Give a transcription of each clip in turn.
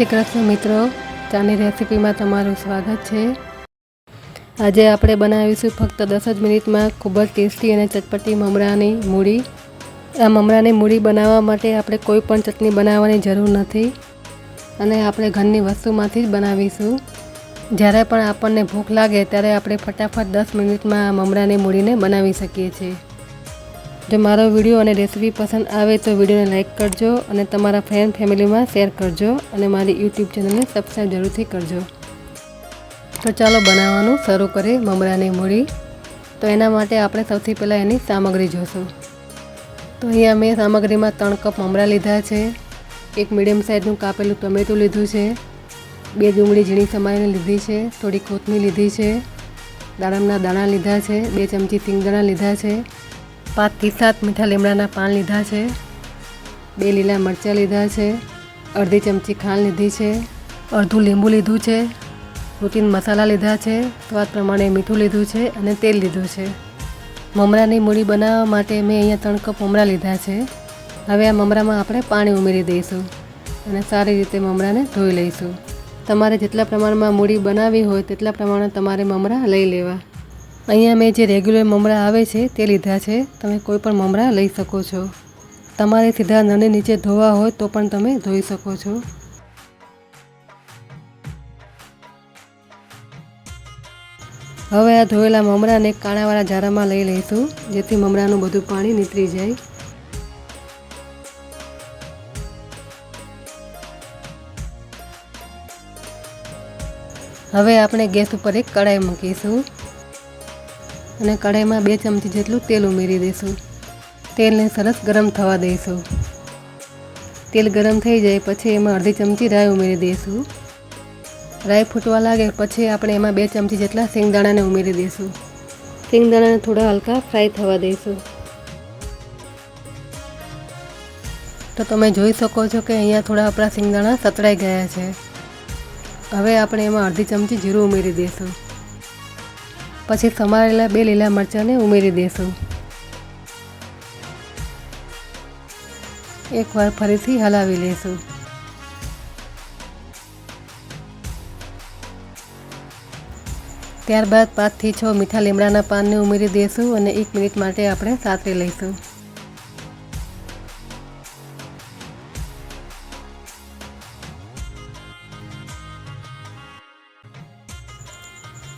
શ્રી કૃષ્ણ મિત્રો. ચાની રેસીપીમાં તમારું સ્વાગત છે. આજે આપણે બનાવીશું ફક્ત દસ જ મિનિટમાં ખૂબ જ ટેસ્ટી અને ચટપટી મમરાની મૂડી. આ મમરાની મૂડી બનાવવા માટે આપણે કોઈ પણ ચટણી બનાવવાની જરૂર નથી અને આપણે ઘરની વસ્તુમાંથી જ બનાવીશું. જ્યારે પણ આપણને ભૂખ લાગે ત્યારે આપણે ફટાફટ દસ મિનિટમાં આ મમરાની મૂડીને બનાવી શકીએ છીએ. જો મારો વીડિયો અને રેસીપી પસંદ આવે તો વિડીયોને લાઇક કરજો અને તમારા ફ્રેન્ડ ફેમિલીમાં શેર કરજો અને મારી યુટ્યુબ ચેનલને સબસ્ક્રાઈબ જરૂરથી કરજો. તો ચાલો બનાવવાનું શરૂ કરીએ મમરાની મૂળી તો એના માટે આપણે સૌથી પહેલાં એની સામગ્રી જોશું. તો અહીંયા મેં સામગ્રીમાં ત્રણ કપ મમરા લીધા છે. એક મીડિયમ સાઇઝનું કાપેલું ટમેટું લીધું છે. બે ડુંગળી ઝીણી સમારીને લીધી છે. થોડી કોથમીર લીધી છે. દાડમના દાણા લીધા છે. બે ચમચી સિંગદાણા લીધા છે. પાંચથી સાત મીઠા લીમડાના પાન લીધા છે. બે લીલા મરચાં લીધા છે. અડધી ચમચી ખાંડ લીધી છે. અડધું લીંબુ લીધું છે. રૂટીન મસાલા લીધા છે. સ્વાદ પ્રમાણે મીઠું લીધું છે અને તેલ લીધું છે. મમરાની મૂડી બનાવવા માટે મેં અહીંયા ત્રણ કપ મમરા લીધા છે. હવે આ મમરામાં આપણે પાણી ઉમેરી દઈશું અને સારી રીતે મમરાને ધોઈ લઈશું. તમારે જેટલા પ્રમાણમાં મૂડી બનાવવી હોય તેટલા પ્રમાણે તમારે મમરા લઈ લેવા. અહીંયા મેં જે રેગ્યુલર મમરા આવે છે તે લીધા છે. તમે કોઈ પણ મમરા લઈ શકો છો. તમારે સીધા નળને નીચે ધોવા હોય તો પણ તમે ધોઈ શકો છો. હવે આ ધોયેલા મમરાને કાણાવાળા ઝારામાં લઈ લઈશું, જેથી મમરાનું બધું પાણી નીતરી જાય. હવે આપણે ગેસ ઉપર એક કડાઈ મૂકીશું. અને કઢાઈમાં બે ચમચી જેટલું તેલ ઉમેરી દઈશું. તેલને સરસ ગરમ થવા દઈશું. તેલ ગરમ થઈ જાય પછી એમાં અડધી ચમચી રાઈ ઉમેરી દઈશું. રાઈ ફૂટવા લાગે પછી આપણે એમાં બે ચમચી જેટલા શેંગદાણાને ઉમેરી દઈશું. શેંગદાણાને થોડા હલકા ફ્રાય થવા દઈશું. તો તમે જોઈ શકો છો કે અહીંયા થોડા આપણા શેંગદાણા સતળાઈ ગયા છે. હવે આપણે એમાં અડધી ચમચી જીરું ઉમેરી દઈશું. પછી સમારેલા બે લીલા મરચાંને ઉમેરી દઈશું એકવાર ફરીથી હલાવી લઈશું ત્યારબાદ પાંચથી છ મીઠા લીમડાના પાનને ઉમેરી દઈશું અને એક મિનિટ માટે આપણે સાતરી લઈશું.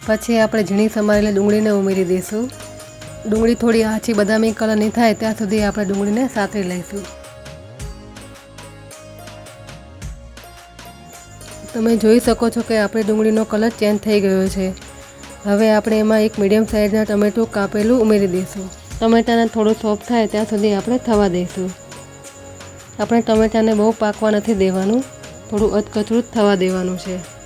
પછી આપણે ઝીણી સમારેલી ડુંગળીને ઉમેરી દઈશું. ડુંગળી થોડી આછી બદામી કલરની થાય ત્યાં સુધી આપણે ડુંગળીને સાતરી લઈશું. તમે જોઈ શકો છો કે આપણી ડુંગળીનો કલર ચેન્જ થઈ ગયો છે. હવે આપણે એમાં એક મીડિયમ સાઇઝના ટમેટું કાપેલું ઉમેરી દઈશું. ટમેટાને થોડું સોફ્ટ થાય ત્યાં સુધી આપણે થવા દઈશું. આપણે ટમેટાને બહુ પાકવા નથી દેવાનું. થોડું અધકચરું થવા દેવાનું છે.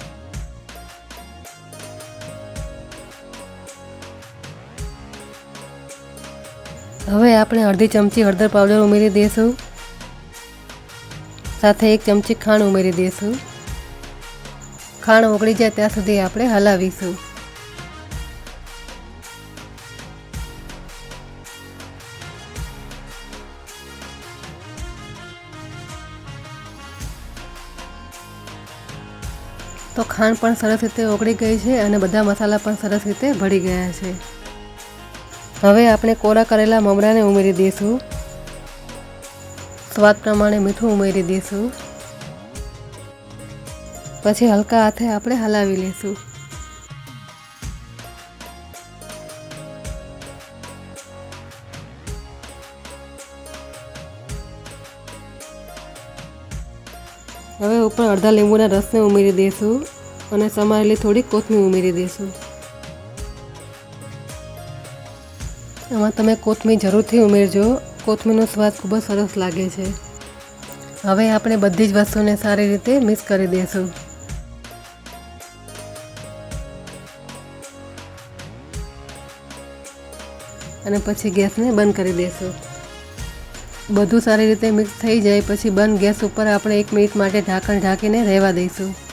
હવે આપણે અડધી ચમચી હળદર પાવડર ઉમેરી દઈશું સાથે એક ચમચી ખાંડ ઉમેરી દઈશું ખાંડ ઓગળી જાય ત્યાં સુધી આપણે હલાવીશું. તો ખાંડ પણ સરસ રીતે ઓગળી ગઈ છે અને બધા મસાલા પણ સરસ રીતે ભળી ગયા છે. હવે આપણે કોરા કરેલા મમરાને ઉમેરી દઈશું. સ્વાદ પ્રમાણે મીઠું ઉમેરી દઈશું. પછી હલકા હાથે આપણે હલાવી લઈશું. હવે ઉપર અડધા લીંબુના રસને ઉમેરી દઈશું અને સમારેલી થોડી કોથમીર ઉમેરી દઈશું. આમાં તમે કોથમીર જરૂરથી ઉમેરજો. કોથમીરનો સ્વાદ ખૂબ જ સરસ લાગે છે. હવે આપણે બધી જ વસ્તુને સારી રીતે મિક્સ કરી દઈશું. અને પછી ગેસને બંધ કરી દઈશું. બધું સારી રીતે મિક્સ થઈ જાય, પછી બંધ ગેસ ઉપર આપણે એક મિનિટ માટે ઢાંકણ ઢાંકીને રહેવા દઈશું.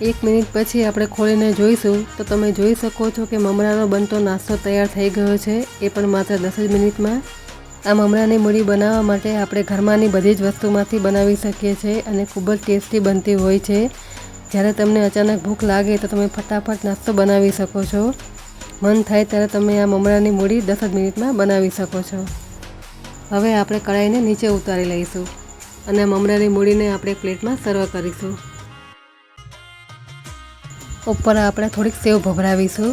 એક મિનિટ પછી આપણે ખોલીને જોઈશું, તો તમે જોઈ શકો છો કે મમરાનો બનતો નાસ્તો તૈયાર થઈ ગયો છે, એ પણ માત્ર દસ જ મિનિટમાં. આ મમરાની મૂડી બનાવવા માટે આપણે ઘરમાંની બધી જ વસ્તુમાંથી બનાવી શકીએ છીએ અને ખૂબ જ ટેસ્ટી બનતી હોય છે. જ્યારે તમને અચાનક ભૂખ લાગે, તો તમે ફટાફટ નાસ્તો બનાવી શકો છો. મન થાય ત્યારે તમે આ મમરાની મૂડી દસ જ મિનિટમાં બનાવી શકો છો. હવે આપણે કઢાઈને નીચે ઉતારી લઈશું અને મમરાની મૂડીને આપણે પ્લેટમાં સર્વ કરીશું. ઉપર આપણે થોડીક સેવ ભભરાવીશું.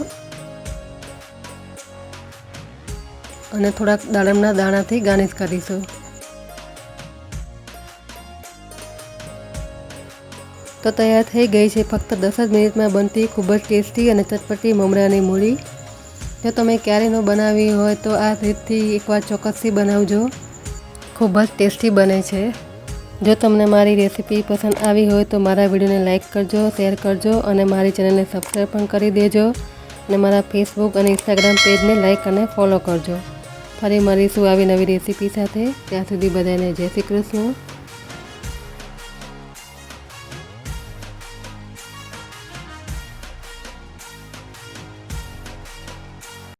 અને થોડાક દાડમના દાણાથી ગાર્નિશ કરીશું. તો તૈયાર થઈ ગઈ છે ફક્ત દસ જ મિનિટમાં બનતી ખૂબ જ ટેસ્ટી અને ચટપટી મમરાની મૂળી જો તમે ક્યારે ન બનાવી હોય તો આ રીતથી એકવાર ચોક્કસથી બનાવજો. ખૂબ જ ટેસ્ટી બને છે. જો તમને મારી રેસીપી પસંદ આવી હોય તો મારા વિડીયોને લાઇક કરજો, શેર કરજો અને મારી ચેનલને સબસ્ક્રાઈબ પણ કરી દેજો. અને મારા ફેસબુક અને ઇન્સ્ટાગ્રામ પેજને લાઇક અને ફોલો કરજો. ફરી મળીશું આવી નવી રેસીપી સાથે. ત્યાં સુધી બધાને જય શ્રી કૃષ્ણ.